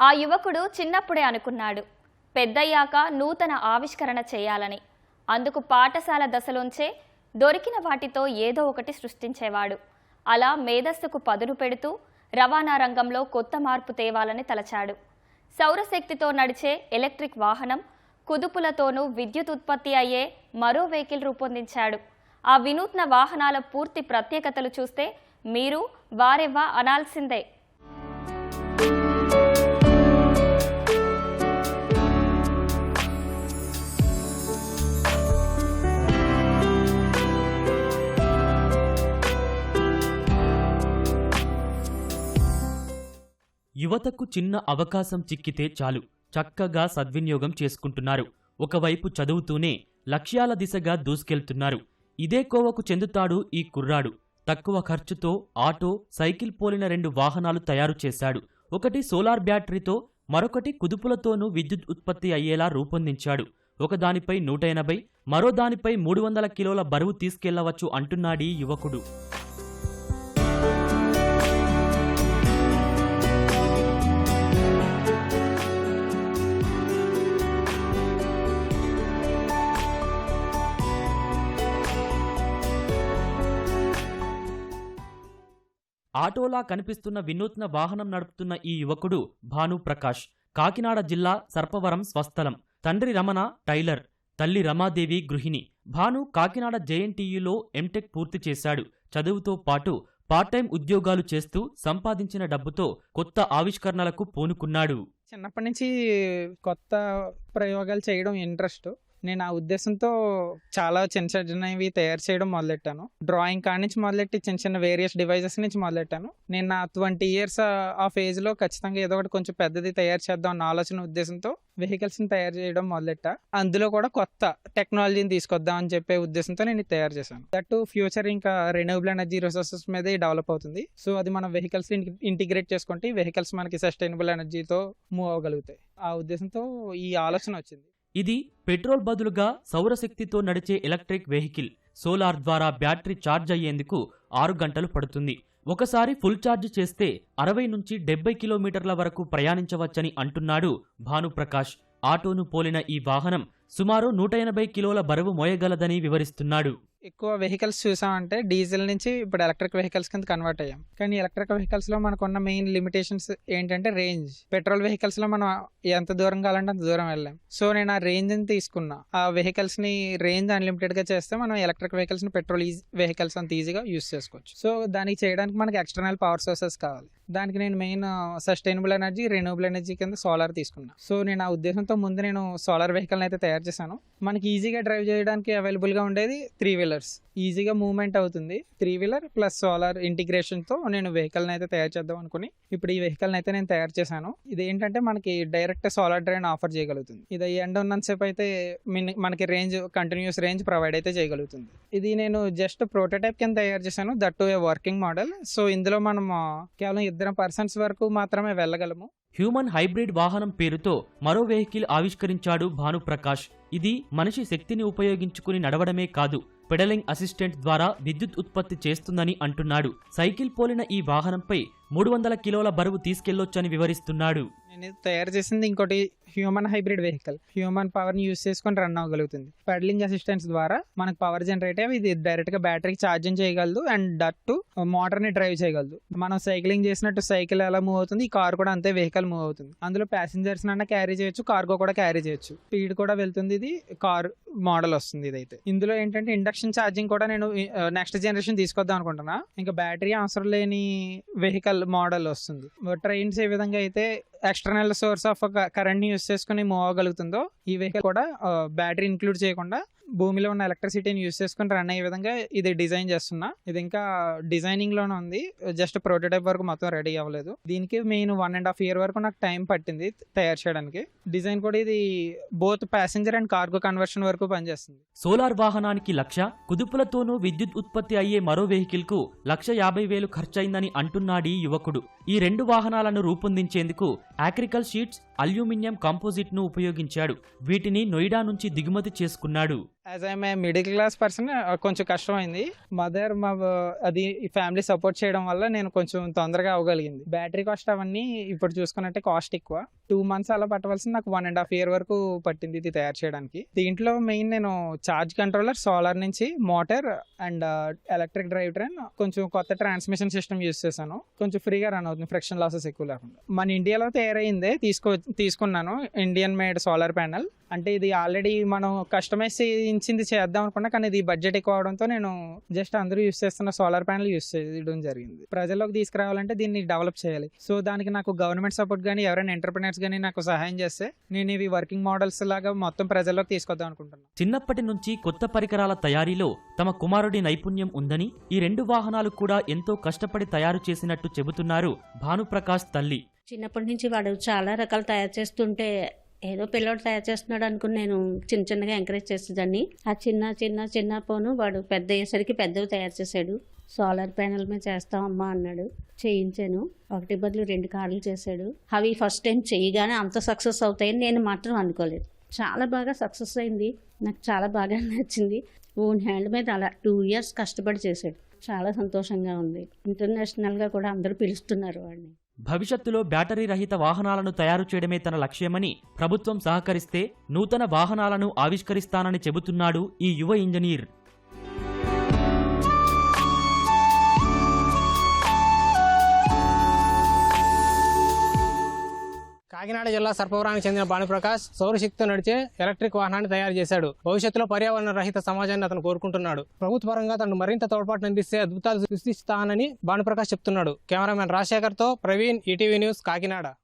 ఆ యువకుడు చిన్నప్పుడే అనుకున్నాడు. పెద్దయ్యాక నూతన ఆవిష్కరణ చేయాలని. అందుకు పాఠశాల దశలోంచే దొరికిన వాటితో ఏదో ఒకటి సృష్టించేవాడు. అలా మేధస్సుకు పదును పెడుతూ రవాణా రంగంలో కొత్త మార్పు తేవాలని తలచాడు. సౌరశక్తితో నడిచే ఎలక్ట్రిక్ వాహనం కుదుపులతోనూ విద్యుత్ ఉత్పత్తి అయ్యే మరో వెహికల్ రూపొందించాడు. ఆ వినూత్న వాహనాల పూర్తి ప్రత్యేకతలు చూస్తే మీరు వారెవ్వా అనాల్సిందే. యువతకు చిన్న అవకాశం చిక్కితే చాలు. చక్కగా సద్వినియోగం చేసుకుంటున్నారు. ఒకవైపు చదువుతూనే లక్ష్యాల దిశగా దూసుకెళ్తున్నారు. ఇదే కోవకు చెందుతాడు ఈ కుర్రాడు. తక్కువ ఖర్చుతో ఆటో సైకిల్ పోలిన రెండు వాహనాలు తయారు చేశాడు. ఒకటి సోలార్ బ్యాటరీతో మరొకటి కుదుపులతోనూ విద్యుత్ ఉత్పత్తి అయ్యేలా రూపొందించాడు. ఒకదానిపై నూట ఎనభై మరో దానిపై మూడు వందల కిలోల బరువు తీసుకెళ్ళవచ్చు అంటున్నాడీ యువకుడు. ఆటోలా కనిపిస్తున్న వినూత్న వాహనం నడుపుతున్న ఈ యువకుడు భాను ప్రకాష్. కాకినాడ జిల్లా సర్పవరం స్వస్థలం. తండ్రి రమణ టైలర్. తల్లి రమాదేవి గృహిణి. భాను కాకినాడ జేఎన్టీయూలో ఎంటెక్ పూర్తి చేశాడు. చదువుతో పాటు పార్ట్ టైం ఉద్యోగాలు చేస్తూ సంపాదించిన డబ్బుతో కొత్త ఆవిష్కరణలకు పూనుకున్నాడు. చిన్నప్పటి నుంచి కొత్త ప్రయోగాలు చేయడం ఇంట్రెస్ట్. నేను ఆ ఉద్దేశంతో చాలా చిన్న చిన్నవి తయారు చేయడం మొదలెట్టాను. డ్రాయింగ్ కాడి నుంచి మొదలెట్టి చిన్న చిన్న వేరియస్ డివైజెస్ నుంచి మొదలెట్టాను. నేను నా ట్వంటీ ఇయర్స్ ఆఫ్ ఏజ్లో ఖచ్చితంగా ఏదో ఒకటి కొంచెం పెద్దది తయారు చేద్దాం అన్న ఆలోచన ఉద్దేశంతో వెహికల్స్ని తయారు చేయడం మొదలెట్టా. అందులో కూడా కొత్త టెక్నాలజీని తీసుకొద్దాం అని చెప్పే ఉద్దేశంతో నేను తయారు చేశాను. దట్ ఫ్యూచర్ ఇంకా రెన్యూబుల్ ఎనర్జీ రిసోర్సెస్ మీదే డెవలప్ అవుతుంది. సో అది మనం వెహికల్స్ ఇంటిగ్రేట్ చేసుకుంటే వెహికల్స్ మనకి సస్టైనబుల్ ఎనర్జీతో మూవ్ అవ్వగలుగుతాయి. ఆ ఉద్దేశంతో ఈ ఆలోచన వచ్చింది. ఇది పెట్రోల్ బదులుగా సౌరశక్తితో నడిచే ఎలక్ట్రిక్ వెహికల్. సోలార్ ద్వారా బ్యాటరీ ఛార్జ్ అయ్యేందుకు ఆరు గంటలు పడుతుంది. ఒకసారి ఫుల్ ఛార్జ్ చేస్తే అరవై నుంచి డెబ్బై కిలోమీటర్ల వరకు ప్రయాణించవచ్చని అంటున్నాడు భానుప్రకాష్ ఆటోను పోలిన ఈ వాహనం సుమారు నూట ఎనభై కిలోల బరువు మోయగలదని వివరిస్తున్నాడు. ఎక్కువ వెహికల్స్ చూసామంటే డీజిల్ నుంచి ఇప్పుడు ఎలక్ట్రిక్ వెహికల్స్ కింద కన్వర్ట్ అయ్యాం. కానీ ఎలక్ట్రిక్ వెహికల్స్లో మనకున్న మెయిన్ లిమిటేషన్స్ ఏంటంటే రేంజ్. పెట్రోల్ వెహికల్స్లో మనం ఎంత దూరం కావాలంటే అంత దూరం వెళ్ళాం సో నేను ఆ రేంజ్ని తీసుకున్నా. ఆ వెహికల్స్ని రేంజ్ అన్లిమిటెడ్గా చేస్తే మనం ఎలక్ట్రిక్ వెహికల్స్ని పెట్రోల్ ఈజీ వెహికల్స్ అంత ఈజీగా యూస్ చేసుకోవచ్చు. సో దానికి చేయడానికి మనకి ఎక్స్టర్నల్ పవర్ సోర్సెస్ కావాలి. దానికి నేను main sustainable energy renewable energy కింద సోలార్ తీసుకున్నా. సో నేను ఆ ఉద్దేశంతో ముందు నేను సోలార్ వెహికల్ని అయితే తయారు చేశాను. మనకి ఈజీగా డ్రైవ్ చేయడానికి అవైలబుల్గా ఉండేది త్రీ వీలర్స్ ఈజీగా మూవ్మెంట్ అవుతుంది. త్రీ వీలర్ ప్లస్ సోలార్ ఇంటిగ్రేషన్తో నేను వెహికల్ అయితే తయారు చేద్దాం అనుకుని ఇప్పుడు ఈ వెహికల్ అయితే నేను తయారు చేశాను. ఇది ఏంటంటే మనకి డైరెక్ట్ సోలార్ డ్రైన్ ఆఫర్ చేయగలుగుతుంది. ఇది ఎండ్ ఉన్నంతసేపు అయితే మనకి రేంజ్ కంటిన్యూస్ రేంజ్ ప్రొవైడ్ అయితే చేయగలుగుతుంది. ఇది నేను జస్ట్ ప్రోటోటైప్ కింద తయారు చేశాను. That to a working model so ఇందులో మనం కేవలం ఇద్దరు పర్సన్స్ వరకు మాత్రమే వెళ్ళగలము. హ్యూమన్ హైబ్రిడ్ వాహనం పేరుతో మరో వెహికల్ ఆవిష్కరించాడు భానుప్రకాష్. ఇది మనిషి శక్తిని ఉపయోగించుకుని నడవడమే కాదు పెడలింగ్ అసిస్టెంట్ ద్వారా విద్యుత్ ఉత్పత్తి చేస్తుందని అంటున్నాడు. సైకిల్ పోలిన ఈ వాహనంపై మూడు వందల కిలోల బరువు తీసుకెళ్ళొచ్చని వివరిస్తున్నాడు. నేను తయారు చేసింది ఇంకోటి హ్యూమన్ హైబ్రిడ్ వెహికల్. హ్యూమన్ పవర్ని యూస్ చేసుకొని రన్ అవ్వగలుగుతుంది. పెడలింగ్ అసిస్టెన్స్ ద్వారా మనకు పవర్ జనరేట్ అయ్యి ఇది డైరెక్ట్గా బ్యాటరీకి ఛార్జింగ్ చేయగలదు అండ్ డట్టు మోటార్ని మోటార్ని డ్రైవ్ చేయగలదు. మనం సైక్లింగ్ చేసినట్టు సైకిల్ ఎలా మూవ్ అవుతుంది? ఈ కార్ కూడా అంతే వెహికల్ మూవ్ అవుతుంది. అందులో ప్యాసింజర్స్ అన్న క్యారీ చేయొచ్చు కార్గో కూడా క్యారీ చేయొచ్చు. స్పీడ్ కూడా వెళ్తుంది ఇది కార్ మోడల్ వస్తుంది ఇదైతే. ఇందులో ఏంటంటే ఇండక్షన్ ఛార్జింగ్ కూడా నేను నెక్స్ట్ జనరేషన్ తీసుకొద్దాం అనుకుంటున్నా. ఇంకా బ్యాటరీ అవసరం లేని వెహికల్ మోడల్ వస్తుంది. ట్రైన్స్ ఏ విధంగా అయితే ఎక్స్టర్నల్ సోర్స్ ఆఫ్ కరెంట్ని యూస్ చేసుకుని మూవ్ అవ్వగలుగుతుందో ఈ వెహికల్ కూడా uh, బ్యాటరీ ఇంక్లూడ్ చేయకుండా భూమిలో ఉన్న ఎలక్ట్రిసిటీని యూస్ చేసుకుని రన్ అయ్యే విధంగా ఇది డిజైన్ చేస్తున్నా. ఇది ఇంకా డిజైనింగ్లోనే ఉంది. జస్ట్ ప్రోటోటైప్ వరకు మొత్తం రెడీ అవ్వలేదు. దీనికి main one and half year వరకు నాకు టైం పట్టింది తయారు చేయడానికి. డిజైన్ కూడా ఇది both passenger and cargo conversion వరకు పనిచేస్తుంది. సోలార్ వాహనానికి లక్ష కుదుపులతోనూ విద్యుత్ ఉత్పత్తి అయ్యే మరో వెహికల్కు లక్ష యాభై వేలు ఖర్చయిందని అంటున్నాడీ యువకుడు. ఈ రెండు వాహనాలను రూపొందించేందుకు ఆక్రికల్ షీట్స్ అల్యూమినియం కాంపోజిట్ను ఉపయోగించాడు. వీటిని నొయిడా నుంచి దిగుమతి చేసుకున్నాడు. As I'm a middle class person కొంచెం కష్టమైంది. మదర్ మా uh, అది ఫ్యామిలీ సపోర్ట్ చేయడం వల్ల నేను కొంచెం తొందరగా అవ్వగలిగింది. బ్యాటరీ కాస్ట్ అవన్నీ ఇప్పుడు చూసుకున్నట్టే కాస్ట్ ఎక్కువ. టూ మంత్స్ అలా పట్టవలసింది. నాకు వన్ అండ్ హాఫ్ ఇయర్ వరకు పట్టింది ఇది తయారు చేయడానికి. దీంట్లో మెయిన్ నేను చార్జ్ కంట్రోలర్ సోలార్ నుంచి motor and electric drive train కొంచెం కొత్త ట్రాన్స్మిషన్ సిస్టమ్ యూస్ చేశాను. కొంచెం ఫ్రీగా రన్ అవుతుంది. ఫ్రిక్షన్ లాసెస్ ఎక్కువ లేకుండా. మన ఇండియాలో తయారైందే. తీసుకో తీసుకున్నాను. ఇండియన్ మేడ్ సోలార్ ప్యానల్ అంటే ఇది ఆల్రెడీ మనం కస్టమైజ్ చేయించింది చేద్దాం అనుకున్నా కానీ ఇది బడ్జెట్ ఎక్కువ అవడంతో నేను జస్ట్ అందరూ యూస్ చేస్తున్న సోలార్ ప్యానల్ యూస్ చేయడం జరిగింది. ప్రజల్లోకి తీసుకురావాలంటే దీన్ని డెవలప్ చేయాలి. సో దానికి నాకు గవర్నమెంట్ సపోర్ట్ కానీ ఎవరైనా ఎంటర్ప్రినర్స్ కానీ నాకు సహాయం చేస్తే నేను ఇవి వర్కింగ్ మోడల్స్ లాగా మొత్తం ప్రజల్లోకి తీసుకొద్దాం అనుకుంటున్నాను చిన్నప్పటి నుంచి కొత్త పరికరాల తయారీలో తమ కుమారుడి నైపుణ్యం ఉందని ఈ రెండు వాహనాలు కూడా ఎంతో కష్టపడి తయారు చేసినట్టు చెబుతున్నారు భానుప్రకాష్ తల్లి. చిన్నప్పటి నుంచి వాడు చాలా రకాలు తయారు చేస్తుంటే ఏదో పిల్లోడు తయారు చేస్తున్నాడు అనుకుని నేను చిన్న చిన్నగా ఎంకరేజ్ చేసేదాన్ని. ఆ చిన్న చిన్న చిన్న పోను వాడు పెద్ద అయ్యేసరికి పెద్దవి తయారు చేశాడు. సోలార్ ప్యానెల్ మీద చేస్తామమ్మా అన్నాడు. చేయించాను. ఒకటి బదులు రెండు కార్లు చేశాడు. అవి ఫస్ట్ టైం చేయగానే అంత సక్సెస్ అవుతాయని నేను మాత్రం అనుకోలేదు. చాలా బాగా సక్సెస్ అయింది. నాకు చాలా బాగా నచ్చింది. ఓన్ హ్యాండ్ మీద అలా టూ ఇయర్స్ కష్టపడి చేశాడు. చాలా సంతోషంగా ఉంది. ఇంటర్నేషనల్గా కూడా అందరూ పిలుస్తున్నారు వాడిని. భవిష్యత్తులో బ్యాటరీ రహిత వాహనాలను తయారు చేయడమే తన లక్ష్యమని ప్రభుత్వం సహకరిస్తే నూతన వాహనాలను ఆవిష్కరిస్తానని చెబుతున్నాడు ఈ యువ ఇంజనీర్. కాకినాడ జిల్లా సర్పవరానికి చెందిన భానుప్రకాష్ సౌరశక్తితో నడిచే ఎలక్ట్రిక్ వాహనాన్ని తయారు చేశాడు. భవిష్యత్తులో పర్యావరణ రహిత సమాజాన్ని అతను కోరుకుంటున్నాడు. ప్రభుత్వ పరంగా తనను మరింత తోడ్పాటును అందిస్తే అద్భుతాలు సృష్టిస్తానని భానుప్రకాష్ చెప్తున్నాడు. కెమెరామెన్ రాజశేఖర్తో ప్రవీణ్ ఈటీవీ న్యూస్ కాకినాడ.